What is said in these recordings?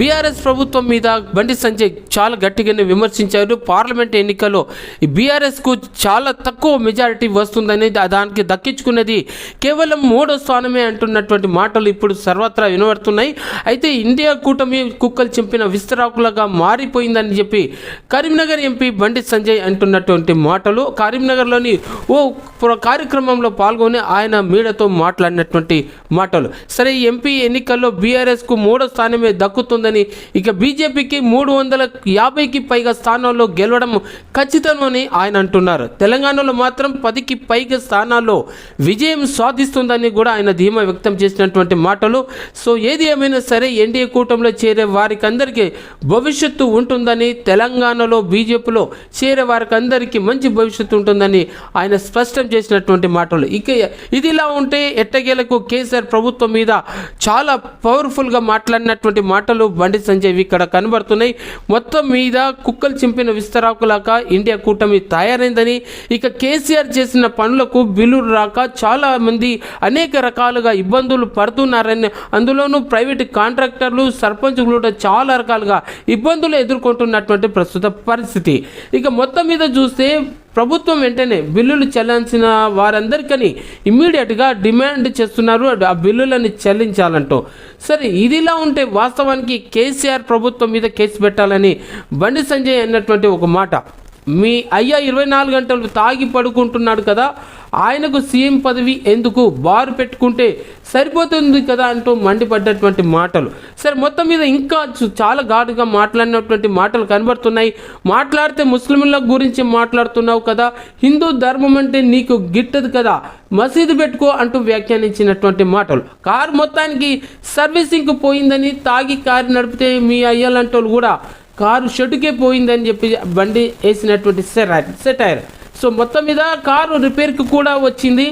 BRS ప్రభుత్వం మీద బండి సంజయ్ చాలా గట్టిగానే విమర్శించారు. పార్లమెంట్ ఎన్నికల్లో బీఆర్ఎస్కు చాలా తక్కువ మెజారిటీ వస్తుందని దానికి దక్కించుకున్నది కేవలం మూడో స్థానమే అంటున్నటువంటి మాటలు ఇప్పుడు సర్వత్రా వినబడుతున్నాయి. అయితే ఇండియా కూటమి కుక్కలు చింపిన విస్తరాకులుగా మారిపోయిందని చెప్పి కరీంనగర్ ఎంపీ బండి సంజయ్ అంటున్నటువంటి మాటలు. కరీంనగర్లోని ఓ ప్ర- కార్యక్రమంలో పాల్గొని ఆయన మీడియాతో మాట్లాడినటువంటి మాటలు. సరే ఈ ఎంపీ ఎన్నికల్లో బీఆర్ఎస్కు మూడో స్థానమే దక్కుతుందని ఇక బీజేపీకి మూడు వందల యాభైకి పైగా స్థానాల్లో గెలవడం ఖచ్చితమని ఆయన అంటున్నారు. తెలంగాణలో మాత్రం పదికి పైగా స్థానాల్లో విజయం సాధిస్తుందని కూడా ఆయన ధీమా వ్యక్తం చేసినటువంటి మాటలు. సో ఏది ఏమైనా సరే ఎన్డీఏ కూటమిలో చేరే వారికి అందరికీ భవిష్యత్తు ఉంటుందని తెలంగాణలో బీజేపీలో చేరే వారికి అందరికీ మంచి భవిష్యత్తు ఉంటుందని ఆయన స్పష్టం చేసినటువంటి మాటలు. ఇక ఇది ఇలా ఉంటే ఎట్టగేలకు కేసీఆర్ ప్రభుత్వం మీద చాలా పవర్ఫుల్గా మాట్లాడినటువంటి మాటలు బండి సంజయ్ ఇక్కడ కనబడుతున్నాయి. మొత్తం మీద కుక్కలు చింపిన విస్తరాకులాక ఇండియా కూటమి తయారైందని ఇక కేసీఆర్ చేసిన పనులకు బిల్లులు రాక చాలా మంది అనేక రకాలుగా ఇబ్బందులు పడుతున్నారని అందులోనూ ప్రైవేట్ కాంట్రాక్టర్లు సర్పంచ్లు కూడా చాలా రకాలుగా ఇబ్బందులు ఎదుర్కొంటున్నటువంటి ప్రస్తుత పరిస్థితి. ఇక మొత్తం మీద చూస్తే ప్రభుత్వం వెంటనే బిల్లులు చెల్లించిన వారందరికని ఇమ్మీడియట్గా డిమాండ్ చేస్తున్నారు. ఆ బిల్లులని చెల్లించాలంటూ. సరే ఇదిలా ఉంటే వాస్తవానికి కేసీఆర్ ప్రభుత్వం మీద కేసు పెట్టాలని బండి సంజయ్ అన్నటువంటి ఒక మాట. మీ అయ్యా ఇరవై నాలుగు గంటలు తాగి పడుకుంటున్నాడు కదా ఆయనకు సీఎం పదవి ఎందుకు? బారు పెట్టుకుంటే సరిపోతుంది కదా అంటూ మండిపడ్డటువంటి మాటలు. సరే మొత్తం మీద ఇంకా చాలా ఘాటుగా మాట్లాడినటువంటి మాటలు కనబడుతున్నాయి. మాట్లాడితే ముస్లింల గురించి మాట్లాడుతున్నావు కదా. హిందూ ధర్మం అంటే నీకు గిట్టదు కదా. మసీదు పెట్టుకో అంటూ వ్యాఖ్యానించినటువంటి మాటలు. కారు మొత్తానికి సర్వీసింగ్కి పోయిందని తాగి కారు నడిపితే మీ అయ్యాలంటోళ్ళు కూడా కారు షెడ్కే పోయిందని చెప్పి బండి వేసినటువంటి సెటైర్ సెటైర్. సో మొత్తం మీద కారు రిపేర్కి కూడా వచ్చింది.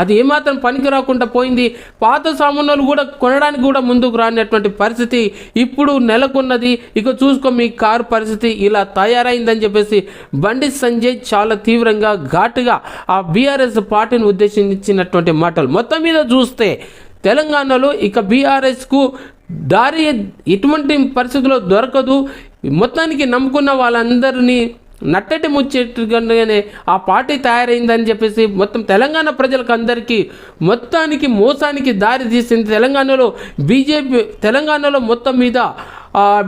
అది ఏమాత్రం పనికి రాకుండా పోయింది. పాత సామాన్లు కూడా కొనడానికి కూడా ముందుకు రానటువంటి పరిస్థితి ఇప్పుడు నెలకొన్నది. ఇక చూసుకో మీ కారు పరిస్థితి ఇలా తయారైందని చెప్పేసి బండి సంజయ్ చాలా తీవ్రంగా ఘాటుగా ఆ బీఆర్ఎస్ పార్టీని ఉద్దేశించినటువంటి మాటలు. మొత్తం మీద చూస్తే తెలంగాణలో ఇక బీఆర్ఎస్కు దారి ఎటువంటి పరిస్థితుల్లో దొరకదు. మొత్తానికి నమ్ముకున్న వాళ్ళందరినీ నట్టటి ముచ్చేట్టుగానే ఆ పార్టీ తయారైందని చెప్పేసి మొత్తం తెలంగాణ ప్రజలకు అందరికీ మొత్తానికి మోసానికి దారి తీసింది తెలంగాణలో బీజేపీ తెలంగాణలో మొత్తం మీద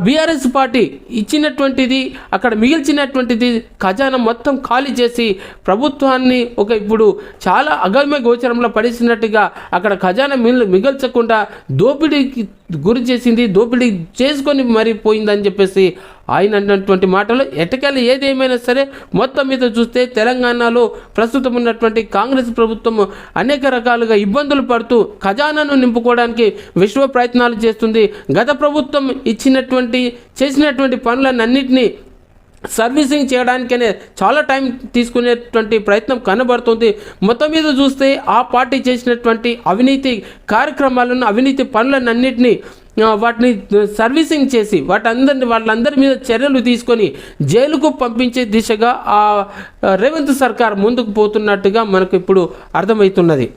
బీఆర్ఎస్ పార్టీ ఇచ్చినటువంటిది అక్కడ మిగిల్చినటువంటిది ఖజానా మొత్తం ఖాళీ చేసి ప్రభుత్వాన్ని ఒక ఇప్పుడు చాలా అగమ్య గోచరంలో పడేసినట్టుగా అక్కడ ఖజానా మిల్ మిగల్చకుండా దోపిడీకి గురి చేసింది దోపిడీ చేసుకొని మరి పోయిందని చెప్పేసి ఆయన అన్నటువంటి మాటలు. ఎటకాలి ఏదేమైనా సరే మొత్తం మీద చూస్తే తెలంగాణలో ప్రస్తుతం ఉన్నటువంటి కాంగ్రెస్ ప్రభుత్వం అనేక రకాలుగా ఇబ్బందులు పడుతూ ఖజానాను నింపుకోవడానికి విశ్వ ప్రయత్నాలు చేస్తుంది. గత ప్రభుత్వం ఇచ్చినటువంటి చేసినటువంటి పనులన్నింటినీ సర్వీసింగ్ చేయడానికనే చాలా టైం తీసుకునేటువంటి ప్రయత్నం కనబడుతుంది. మొత్తం మీద చూస్తే ఆ పార్టీ చేసినటువంటి అవినీతి కార్యక్రమాలను అవినీతి పనులన్నింటినీ వాటిని సర్వీసింగ్ చేసి వాటందరిని వాళ్ళందరి మీద చర్యలు తీసుకొని జైలుకు పంపించే దిశగా ఆ రేవంత్ సర్కార్ ముందుకు పోతున్నట్టుగా మనకు ఇప్పుడు అర్థమవుతున్నది.